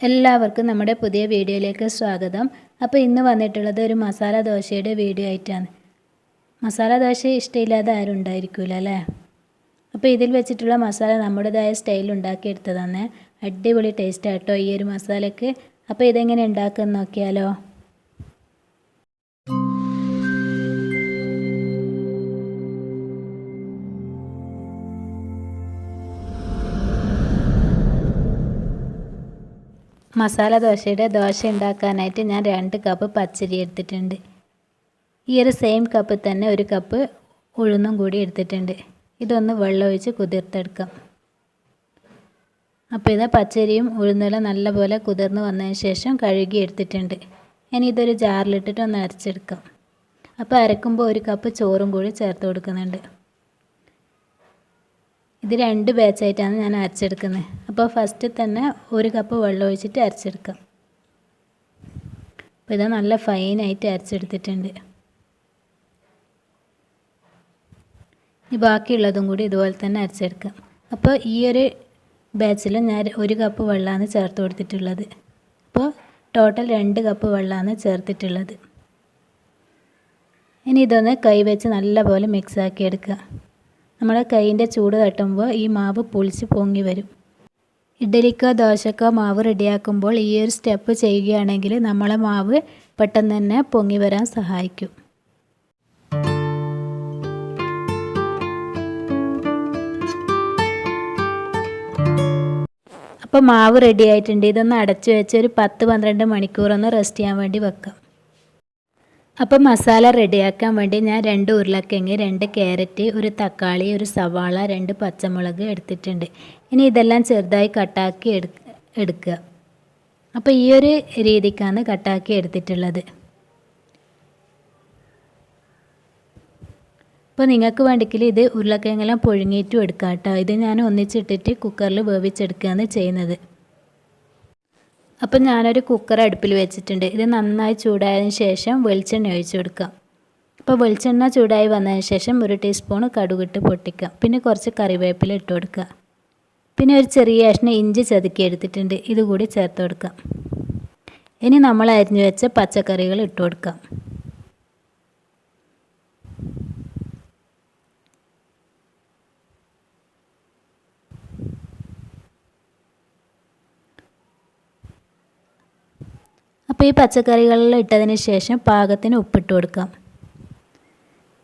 എല്ലാവർക്കും നമ്മുടെ പുതിയ വീഡിയോയിലേക്ക് സ്വാഗതം. അപ്പോൾ ഇന്ന് വന്നിട്ടുള്ളത് ഒരു മസാല ദോശയുടെ വീഡിയോ ആയിട്ടാണ്. മസാല ദോശ ഇഷ്ടമില്ലാതെ ആരും ഉണ്ടായിരിക്കില്ല അല്ലേ? അപ്പോൾ ഇതിൽ വെച്ചിട്ടുള്ള മസാല നമ്മുടേതായ സ്റ്റൈൽ ഉണ്ടാക്കിയെടുത്തതാണ്. അടിപൊളി ടേസ്റ്റ് ആട്ടോ ഈ ഒരു മസാലയ്ക്ക് അപ്പോൾ ഇതെങ്ങനെ ഉണ്ടാക്കുമെന്ന് നോക്കിയാലോ? മസാല ദോശയുടെ ദോശ ഉണ്ടാക്കാനായിട്ട് ഞാൻ രണ്ട് കപ്പ് പച്ചരി എടുത്തിട്ടുണ്ട്. ഈ ഒരു സെയിം കപ്പ് തന്നെ ഒരു കപ്പ് ഉഴുന്നും കൂടി എടുത്തിട്ടുണ്ട്. ഇതൊന്ന് വെള്ളമൊഴിച്ച് കുതിർത്തെടുക്കാം. അപ്പോൾ ഇത് പച്ചരിയും ഉഴുന്നെല്ലാം നല്ലപോലെ കുതിർന്ന് വന്നതിന് ശേഷം കഴുകി എടുത്തിട്ടുണ്ട്. ഇനി ഇതൊരു ജാറിലിട്ടിട്ട് ഒന്ന് അരച്ചെടുക്കാം. അപ്പോൾ അരക്കുമ്പോൾ ഒരു കപ്പ് ചോറും കൂടി ചേർത്ത് കൊടുക്കുന്നുണ്ട്. ഇത് രണ്ട് ബാച്ചായിട്ടാണ് ഞാൻ അരച്ചെടുക്കുന്നത്. അപ്പോൾ ഫസ്റ്റ് തന്നെ ഒരു കപ്പ് വെള്ളം ഒഴിച്ചിട്ട് അരച്ചെടുക്കാം. അപ്പോൾ ഇത് നല്ല ഫൈനായിട്ട് അരച്ചെടുത്തിട്ടുണ്ട്. ഇനി ബാക്കിയുള്ളതും കൂടി ഇതുപോലെ തന്നെ അരച്ചെടുക്കാം. അപ്പോൾ ഈ ഒരു ബാച്ചിൽ ഞാൻ ഒരു കപ്പ് വെള്ളമാണ് ചേർത്ത് കൊടുത്തിട്ടുള്ളത്. അപ്പോൾ ടോട്ടൽ രണ്ട് കപ്പ് വെള്ളമാണ് ചേർത്തിട്ടുള്ളത്. ഇനി ഇതൊന്ന് കൈ വെച്ച് നല്ലപോലെ മിക്സ് ആക്കി എടുക്കുക. നമ്മുടെ കൈയിന്റെ ചൂട് തട്ടുമ്പോൾ ഈ മാവ് പൊളിച്ച് പൊങ്ങി വരും. ഇഡലിക്കോ ദോശക്കോ മാവ് റെഡിയാക്കുമ്പോൾ ഈ ഒരു സ്റ്റെപ്പ് ചെയ്യുകയാണെങ്കിൽ നമ്മളെ മാവ് പെട്ടെന്ന് തന്നെ പൊങ്ങി വരാൻ സഹായിക്കും. അപ്പോൾ മാവ് റെഡി ആയിട്ടുണ്ട് ഇതൊന്ന് അടച്ചു വെച്ച് ഒരു പത്ത് പന്ത്രണ്ട് മണിക്കൂറൊന്ന് റെസ്റ്റ് ചെയ്യാൻ വേണ്ടി വെക്കാം. അപ്പോൾ മസാല റെഡിയാക്കാൻ വേണ്ടി ഞാൻ രണ്ട് ഉരുളക്കിഴങ്ങ് രണ്ട് ക്യാരറ്റ് ഒരു തക്കാളി ഒരു സവാള രണ്ട് പച്ചമുളക് എടുത്തിട്ടുണ്ട്. ഇനി ഇതെല്ലാം ചെറുതായി കട്ടാക്കി എടുക്കുക. അപ്പോൾ ഈ ഒരു രീതിക്കാണ് കട്ടാക്കി എടുത്തിട്ടുള്ളത്. അപ്പോൾ നിങ്ങൾക്ക് വേണ്ടിക്കിൽ ഇത് ഉരുളക്കിഴങ്ങെല്ലാം പുഴുങ്ങിയിട്ടും എടുക്കാം കേട്ടോ ഇത് ഞാൻ ഒന്നിച്ചിട്ടിട്ട് കുക്കറിൽ വേവിച്ചെടുക്കുകയാണ് ചെയ്യുന്നത്. അപ്പം ഞാനൊരു കുക്കർ അടുപ്പിൽ വെച്ചിട്ടുണ്ട്. ഇത് നന്നായി ചൂടായതിന് ശേഷം വെളിച്ചെണ്ണ ഒഴിച്ചു കൊടുക്കാം അപ്പോൾ വെളിച്ചെണ്ണ ചൂടായി വന്നതിന് ശേഷം ഒരു ടീസ്പൂൺ കടുകിട്ട് പൊട്ടിക്കുക. പിന്നെ കുറച്ച് കറിവേപ്പില ഇട്ട് കൊടുക്കുക. പിന്നെ ഒരു ചെറിയ കഷ്ണം ഇഞ്ചി ചതുക്കി എടുത്തിട്ടുണ്ട്. ഇതുകൂടി ചേർത്ത് കൊടുക്കാം ഇനി നമ്മൾ അരിഞ്ഞു വെച്ച പച്ചക്കറികൾ ഇട്ട് കൊടുക്കാം അപ്പോൾ ഈ പച്ചക്കറികളിൽ ഇട്ടതിന് ശേഷം പാകത്തിന് ഉപ്പിട്ട് കൊടുക്കാം.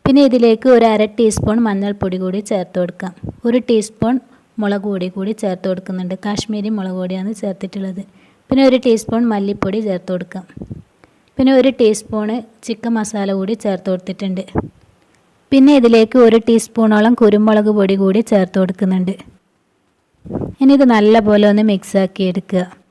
പിന്നെ ഇതിലേക്ക് ഒരു അര ടീസ്പൂൺ മഞ്ഞൾപ്പൊടി കൂടി ചേർത്ത് കൊടുക്കാം. ഒരു ടീസ്പൂൺ മുളക് പൊടി കൂടി ചേർത്ത് കൊടുക്കുന്നുണ്ട്. കാശ്മീരി മുളക് പൊടിയാണ് ചേർത്തിട്ടുള്ളത്. പിന്നെ ഒരു ടീസ്പൂൺ മല്ലിപ്പൊടി ചേർത്ത് കൊടുക്കാം. പിന്നെ ഒരു ടീസ്പൂണ് ചിക്കൻ മസാല കൂടി ചേർത്ത് കൊടുത്തിട്ടുണ്ട്. പിന്നെ ഇതിലേക്ക് ഒരു ടീസ്പൂണോളം കുരുമുളക് പൊടി കൂടി ചേർത്ത് കൊടുക്കുന്നുണ്ട്. ഇനി ഇത് നല്ലപോലെ ഒന്ന് മിക്സാക്കി എടുക്കുക.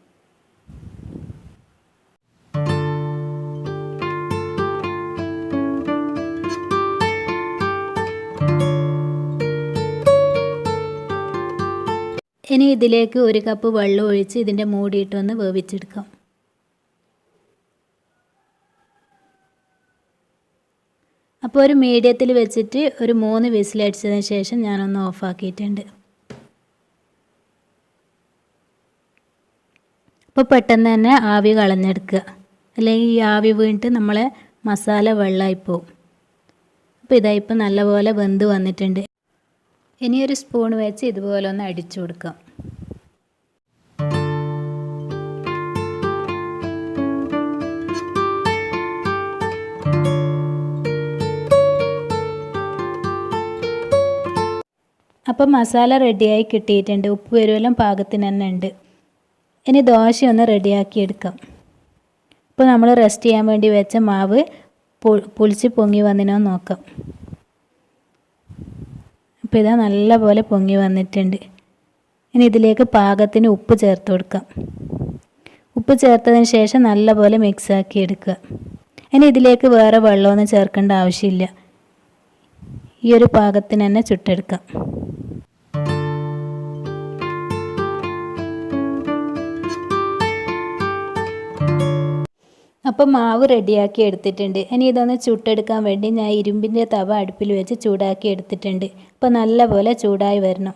ഇനി ഇതിലേക്ക് ഒരു കപ്പ് വെള്ളം ഒഴിച്ച് ഇതിന്റെ മൂടിയിട്ടൊന്ന് വേവിച്ചെടുക്കാം. അപ്പോൾ ഒരു മീഡിയത്തിൽ വെച്ചിട്ട് ഒരു മൂന്ന് വിസിലടിച്ചതിന് ശേഷം ഞാനൊന്ന് ഓഫാക്കിയിട്ടുണ്ട്. അപ്പോൾ പെട്ടെന്ന് തന്നെ ആവി കളഞ്ഞെടുക്കുക. അല്ലെങ്കിൽ ഈ ആവി വീണിട്ട് നമ്മളെ മസാല വെള്ളമായിപ്പോവും അപ്പോൾ ഇതായിപ്പോൾ നല്ലപോലെ വെന്ത് വന്നിട്ടുണ്ട്. ഇനി ഒരു സ്പൂൺ വെച്ച് ഇതുപോലെ ഒന്ന് അടിച്ചു കൊടുക്കാം. അപ്പം മസാല റെഡിയായി കിട്ടിയിട്ടുണ്ട്. ഉപ്പ് വരുമെല്ലാം പാകത്തിന് തന്നെ ഉണ്ട്. ഇനി ദോശ ഒന്ന് റെഡിയാക്കി എടുക്കാം. ഇപ്പോൾ നമ്മൾ റെസ്റ്റ് ചെയ്യാൻ വേണ്ടി വെച്ച മാവ് പുളിച്ച് പൊങ്ങി വന്നിനോ നോക്കാം. അപ്പോൾ ഇതാ നല്ലപോലെ പൊങ്ങി വന്നിട്ടുണ്ട്. ഇനി ഇതിലേക്ക് പാകത്തിന് ഉപ്പ് ചേർത്ത് കൊടുക്കാം. ഉപ്പ് ചേർത്തതിന് ശേഷം നല്ലപോലെ മിക്സാക്കി എടുക്കുക. ഇനി ഇതിലേക്ക് വേറെ വെള്ളമൊന്നും ചേർക്കേണ്ട ആവശ്യമില്ല. ഈ ഒരു പാകത്തിന് തന്നെ ചുട്ടെടുക്കാം. അപ്പോൾ മാവ് റെഡിയാക്കി എടുത്തിട്ടുണ്ട്. ഇനി ഇതൊന്ന് ചുട്ടെടുക്കാൻ വേണ്ടി ഞാൻ ഇരുമ്പിന്റെ തവ അടുപ്പിൽ വെച്ച് ചൂടാക്കി എടുത്തിട്ടുണ്ട്. അപ്പോൾ നല്ലപോലെ ചൂടായി വരണം.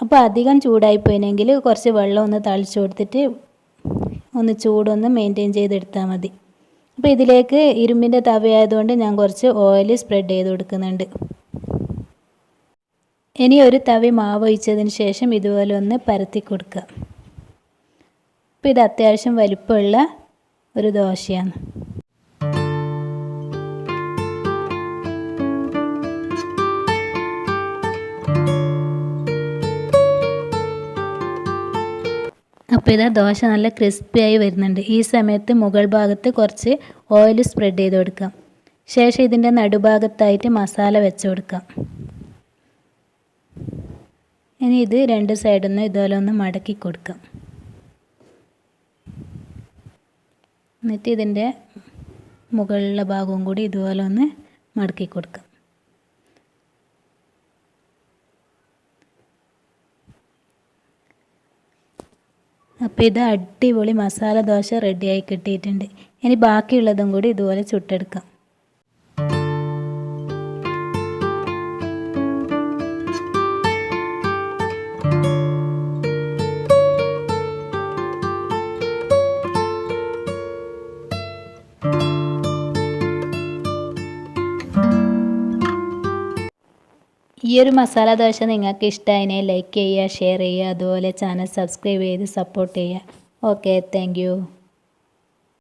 അപ്പോൾ അധികം ചൂടായി പോയിനെങ്കിൽ കുറച്ച് വെള്ളം ഒന്ന് തളിച്ചു കൊടുത്തിട്ട് ഒന്ന് ചൂടൊന്ന് മെയിന്റെയിൻ ചെയ്തെടുത്താൽ മതി. അപ്പോൾ ഇതിലേക്ക് ഇരുമ്പിന്റെ തവയായതുകൊണ്ട് ഞാൻ കുറച്ച് ഓയിൽ സ്പ്രെഡ് ചെയ്ത് കൊടുക്കുന്നുണ്ട്. ഇനി ഒരു തവി മാവ് ഒഴിച്ചതിന് ശേഷം ഇതുപോലെ ഒന്ന് പരത്തി കൊടുക്കുക. അപ്പോൾ ഇത് അത്യാവശ്യം വലിപ്പമുള്ള ഒരു ദോശയാണ്. അപ്പോൾ ഇതാ ദോശ നല്ല ക്രിസ്പിയായി വരുന്നുണ്ട്. ഈ സമയത്ത് മുകൾ ഭാഗത്ത് കുറച്ച് ഓയിൽ സ്പ്രെഡ് ചെയ്ത് കൊടുക്കാം. ശേഷം ഇതിന്റെ നടുഭാഗത്തായിട്ട് മസാല വെച്ച് കൊടുക്കാം. ഇനി ഇത് രണ്ട് സൈഡിൽ നിന്ന് ഇതുപോലെ ഒന്ന് മടക്കി കൊടുക്കാം. എന്നിട്ട് ഇതിന്റെ മുകളിലെ ഭാഗവും കൂടി ഇതുപോലെ ഒന്ന് മടക്കി കൊടുക്കുക അപ്പോൾ ഇത് അടിപൊളി മസാല ദോശ റെഡിയായി കിട്ടിയിട്ടുണ്ട്. ഇനി ബാക്കിയുള്ളതും കൂടി ഇതുപോലെ ചുട്ടെടുക്കാം. ഈ ഒരു മസാല ദോശ നിങ്ങൾക്ക് ഇഷ്ടമായതിനെ ലൈക്ക് ചെയ്യുക ഷെയർ ചെയ്യുക അതുപോലെ ചാനൽ സബ്സ്ക്രൈബ് ചെയ്ത് സപ്പോർട്ട് ചെയ്യുക. Okay thank